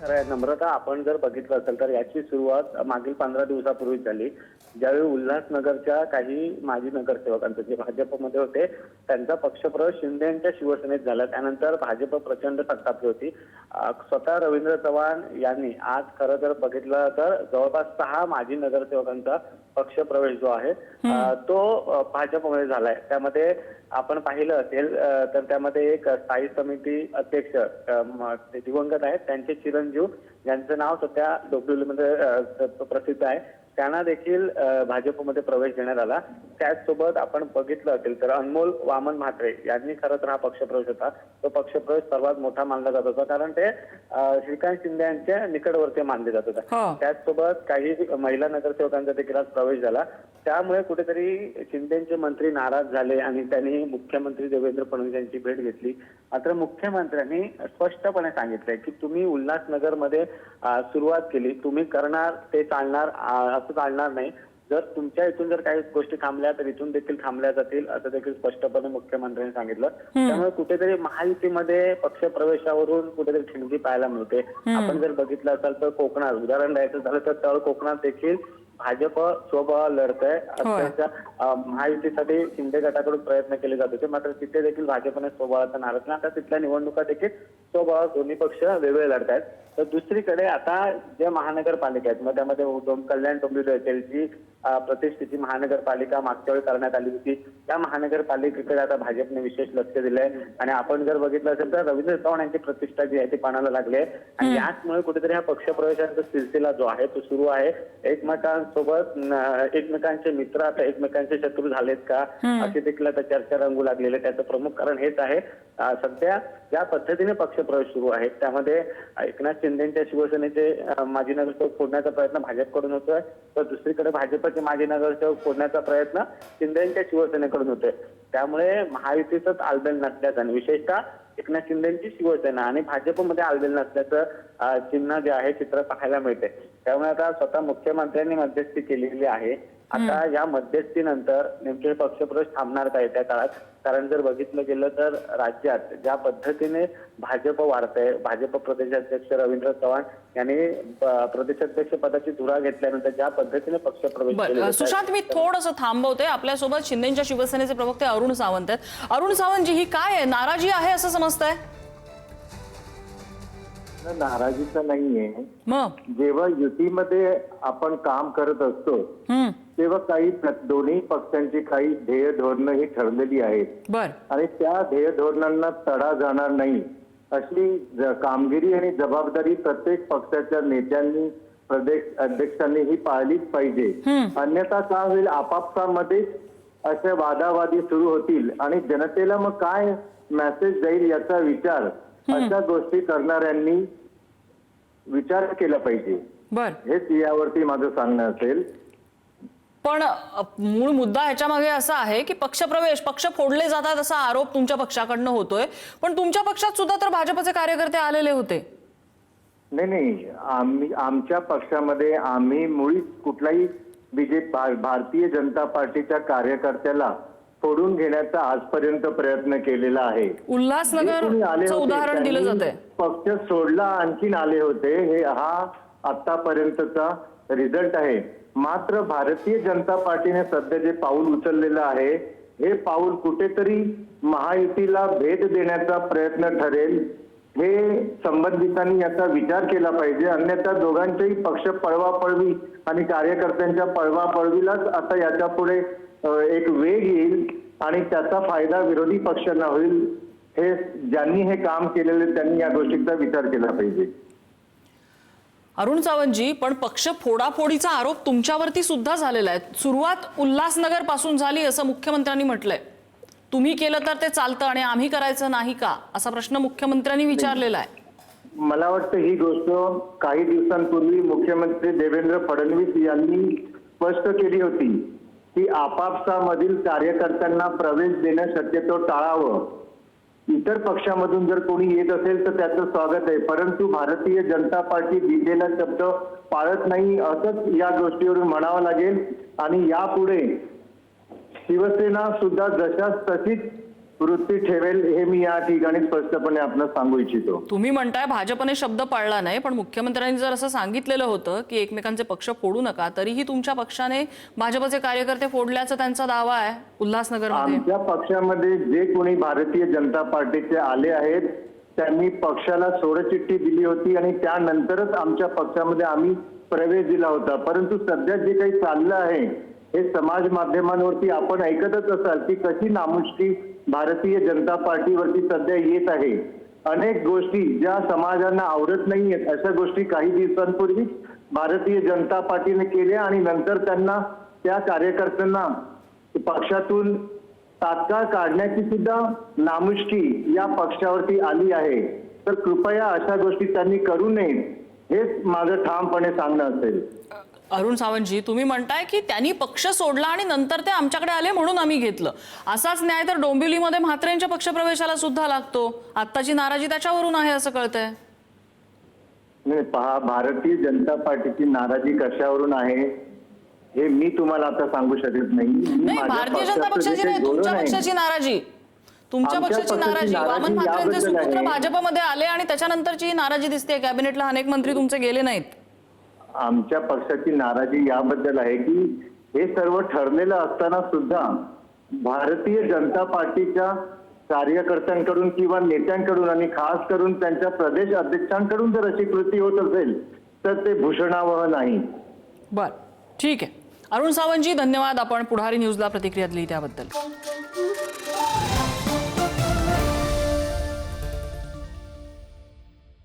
खरं आहे नम्रता आपण जर बघितलं असेल तर याची सुरुवात मागील पंधरा दिवसापूर्वीच झाली. ज्यावेळी उल्हासनगरच्या काही माजी नगरसेवकांचे जे भाजपमध्ये होते त्यांचा पक्षप्रवेश शिंदे यांच्या शिवसेनेत झाला. त्यानंतर भाजप प्रचंड संतापली होती. स्वतः रवींद्र चव्हाण यांनी आज खरं जर बघितलं तर जवळपास सहा माजी नगरसेवकांचा पक्षप्रवेश जो आहे तो भाजपमध्ये झालाय. त्यामध्ये आपण पाहिलं असेल तर त्यामध्ये एक स्थायी समिती अध्यक्ष दिवंगत आहेत. त्यांचे चिरंजीव ज्यांचं नाव सध्या डोंबिवलीमध्ये प्रसिद्ध आहे. त्यांना देखील भाजपमध्ये प्रवेश देण्यात आला. त्याचसोबत आपण बघितलं असेल तर अनमोल वामन म्हात्रे यांनी खरं तर हा पक्षप्रवेश होता. तो पक्षप्रवेश सर्वात मोठा मानला जात होता. कारण ते श्रीकांत शिंदे यांच्या निकटवर्ती मानले जात होते. हो. त्याचसोबत काही महिला नगरसेवकांचा देखील आज प्रवेश झाला. त्यामुळे कुठेतरी शिंदेचे मंत्री नाराज झाले आणि त्यांनी मुख्यमंत्री देवेंद्र फडणवीस यांची भेट घेतली. मात्र मुख्यमंत्र्यांनी स्पष्टपणे सांगितलंय की तुम्ही उल्हासनगरमध्ये सुरुवात केली. तुम्ही करणार ते चालणार असं चालणार नाही. जर तुमच्या इथून जर काही गोष्टी थांबल्या तर इथून देखील थांबल्या जातील असं देखील स्पष्टपणे मुख्यमंत्र्यांनी सांगितलं. त्यामुळे कुठेतरी महायुतीमध्ये पक्ष प्रवेशावरून कुठेतरी ठिणगी पाहायला मिळते. आपण जर बघितलं असाल तर कोकणात उदाहरण द्यायचं झालं तर तळ कोकणात देखील भाजप स्वबळ लढत आहे अक्षरशः महायुतीसाठी शिंदे गटाकडून प्रयत्न केले जात होते मात्र तिथे देखील भाजपने स्वबळाचा नाराज नाही. आता तिथल्या निवडणुका देखील स्वबळ दोन्ही पक्ष वेगळे लढत आहेत. तर दुसरीकडे आता जे महानगरपालिका आहेत मग त्यामध्ये कल्याण डोंबिवली असेल जी प्रतिष्ठेची महानगरपालिका मागच्या वेळी करण्यात आली होती. त्या महानगरपालिकेकडे आता भाजपने विशेष लक्ष दिलंय. आणि आपण जर बघितलं असेल तर रवींद्र चव्हाण यांची प्रतिष्ठा जी आहे ती पाणाला लागली आहे आणि याचमुळे कुठेतरी हा पक्षप्रवेशाचा सिलसिला जो आहे तो सुरू आहे. एकमेकांसोबत एकमेकांचे मित्र आता एकमेकांचे शत्रू झालेत का? अशी देखील आता चर्चा रंगू लागलेली आहे. त्याचं प्रमुख कारण हेच आहे. सध्या ज्या पद्धतीने पक्षप्रवेश सुरू आहे. त्यामध्ये एकनाथ शिंदेच्या शिवसेनेचे माजी नगरसेवक फोडण्याचा प्रयत्न भाजपकडून होतोय. तर दुसरीकडे भाजपचे माजी नगरसेवक फोडण्याचा प्रयत्न शिंदेच्या शिवसेनेकडून होतोय. त्यामुळे महायुतीचंच आलबेल नसल्याचं आणि विशेषतः एकनाथ शिंदेची शिवसेना आणि भाजपमध्ये आलबेल नसल्याचं चिन्ह जे आहे चित्र पाहायला मिळते त्यामुळे आता स्वतः मुख्यमंत्र्यांनी मध्यस्थी केलेली आहे. आता या मध्यस्थीनंतर नेमके पक्षप्रवेश थांबणार का येत्या काळात? कारण जर बघितलं गेलं तर राज्यात ज्या पद्धतीने भाजप वाढतंय भाजप प्रदेशाध्यक्ष रवींद्र चव्हाण यांनी प्रदेशाध्यक्ष पदाची धुरा घेतल्यानंतर ज्या पद्धतीने पक्षप्रवेश सुशांत मी थोडंसं थांबवते. आपल्यासोबत शिंदेच्या शिवसेनेचे प्रवक्ते अरुण सावंत आहेत. अरुण सावंत जी ही काय आहे? नाराजी आहे असं समजतंय? नाराजीचं नाहीये. मग? जेव्हा युतीमध्ये आपण काम करत असतो तेव्हा काही प्र- दोन्ही पक्षांची काही ध्येय धोरणं ही ठरलेली आहेत. बर. आणि त्या ध्येय धोरणांना तडा जाणार नाही अशी ज- कामगिरी आणि जबाबदारी प्रत्येक पक्षाच्या नेत्यांनी प्रदेश अध्यक्षांनी ही पाळलीच पाहिजे. अन्यथा काय होईल? आपापसामध्येच असे वादावादी सुरू होतील आणि जनतेला मग काय मेसेज जाईल याचा विचार अशा गोष्टी करणाऱ्यांनी विचार केला पाहिजे. बर. हेच यावरती माझं सांगणं असेल. पण मूळ मुद्दा ह्याच्या मागे असा आहे की पक्षप्रवेश पक्ष फोडले जातात असा आरोप तुमच्या पक्षाकडनं होतोय. पण तुमच्या पक्षात सुद्धा तर भाजपचे कार्यकर्ते आलेले होते. नाही नाही. आम्ही आमच्या पक्षामध्ये आम्ही मुळीच कुठलाही बीजेपी भारतीय जनता पार्टीच्या कार्यकर्त्याला फोडून घेण्याचा आजपर्यंत प्रयत्न केलेला आहे. होते, उदाहरण दिलं जातंय. पक्ष सोडला आणखीन आले होते. हे हा आतापर्यंतचा रिझल्ट आहे. मात्र भारतीय जनता पार्टीने सध्या जे पाऊल उचललेलं आहे हे पाऊल कुठेतरी महायुतीला भेट देण्याचा प्रयत्न ठरेल हे संबंधितांनी याचा विचार केला पाहिजे. अन्यथा दोघांच्याही पक्ष पळवापळवी आणि कार्यकर्त्यांच्या पळवापळवीलाच आता याच्यापुढे एक वेग येईल आणि त्याचा फायदा विरोधी पक्षांना होईल. हे ज्यांनी हे काम केलेले त्यांनी या गोष्टीचा विचार केला पाहिजे. अरुण सावंतजी पण पक्ष फोडाफोडीचा आरोप तुमच्यावरती सुद्धा झालेला आहे. सुरुवात उल्हासनगरपासून झाली असं मुख्यमंत्र्यांनी म्हटलंय. तुम्ही केलं तर ते चालतं आणि आम्ही करायचं नाही का? असा प्रश्न मुख्यमंत्र्यांनी विचारलेला आहे. मला वाटतं ही गोष्ट काही दिवसांपूर्वी मुख्यमंत्री देवेंद्र फडणवीस यांनी स्पष्ट केली होती की आपापसामधील कार्यकर्त्यांना प्रवेश देणं शक्यतो टाळावं. इतर पक्षामधून जर कोणी येत असेल तर त्याचं स्वागत आहे. परंतु भारतीय जनता पार्टी दिलेला शब्द पाळत नाही असंच या गोष्टीवरून म्हणावं लागेल. आणि यापुढे शिवसेना सुद्धा जशाच तशीच वृत्ती ठेवेल हे मी या ठिकाणी स्पष्टपणे आपलं सांगू इच्छितो. तुम्ही म्हणताय भाजपने शब्द पाळला नाही पण मुख्यमंत्र्यांनी जर असं सांगितलेलं होतं की एकमेकांचे पक्ष फोडू नका तरीही तुमच्या पक्षाने भाजपचे कार्यकर्ते फोडल्याचा त्यांचा दावा आहे उल्हासनगरमध्ये? आमच्या पक्षामध्ये जे कोणी भारतीय जनता पार्टीचे आले आहेत त्यांनी पक्षाला सोडचिठ्ठी दिली होती आणि त्यानंतरच आमच्या पक्षामध्ये आम्ही प्रवेश दिला होता. परंतु सध्या जे काही चाललं आहे हे समाज माध्यमांवरती आपण ऐकतच असाल की कशी नामुष्की भारतीय जनता पार्टीवरती सध्या येत आहे. अनेक गोष्टी ज्या समाजांना आवडत नाहीयेत अशा गोष्टी काही दिवसांपूर्वी भारतीय जनता पार्टीने केल्या आणि नंतर त्यांना त्या कार्यकर्त्यांना पक्षातून तात्काळ काढण्याची सुद्धा नामुष्की या पक्षावरती आली आहे. तर कृपया अशा गोष्टी त्यांनी करू नयेत हेच माझं ठामपणे सांगणं असेल. अरुण सावंतजी तुम्ही म्हणताय की त्यांनी पक्ष सोडला आणि नंतर ते आमच्याकडे आले म्हणून आम्ही घेतलं. असाच न्याय तर डोंबिवलीमध्ये म्हात्रेंच्या पक्षप्रवेशाला सुद्धा लागतो. आत्ताची नाराजी त्याच्यावरून आहे असं कळतंय. नाही, पहा भारतीय जनता पार्टीची नाराजी कशावरून आहे हे मी तुम्हाला आता सांगू शकत नाही. भारतीय जनता पक्षाचं नाही तुमच्या पक्षाची नाराजी. तुमच्या पक्षाची नाराजी. वामन म्हात्रेंचे सुपुत्र. भाजपमध्ये आले आणि त्याच्यानंतरची नाराजी दिसते कॅबिनेटला अनेक मंत्री तुमचे गेले नाहीत. आमच्या पक्षाची नाराजी याबद्दल आहे की हे सर्व ठरलेलं असताना सुद्धा भारतीय जनता पार्टीच्या कार्यकर्त्यांकडून किंवा नेत्यांकडून आणि खास करून त्यांच्या प्रदेश अध्यक्षांकडून जर अशी कृती होत असेल तर ते भूषणावह नाही. बर ठीक आहे. अरुण सावंतजी धन्यवाद. आपण पुढारी न्यूजला प्रतिक्रिया दिली त्याबद्दल.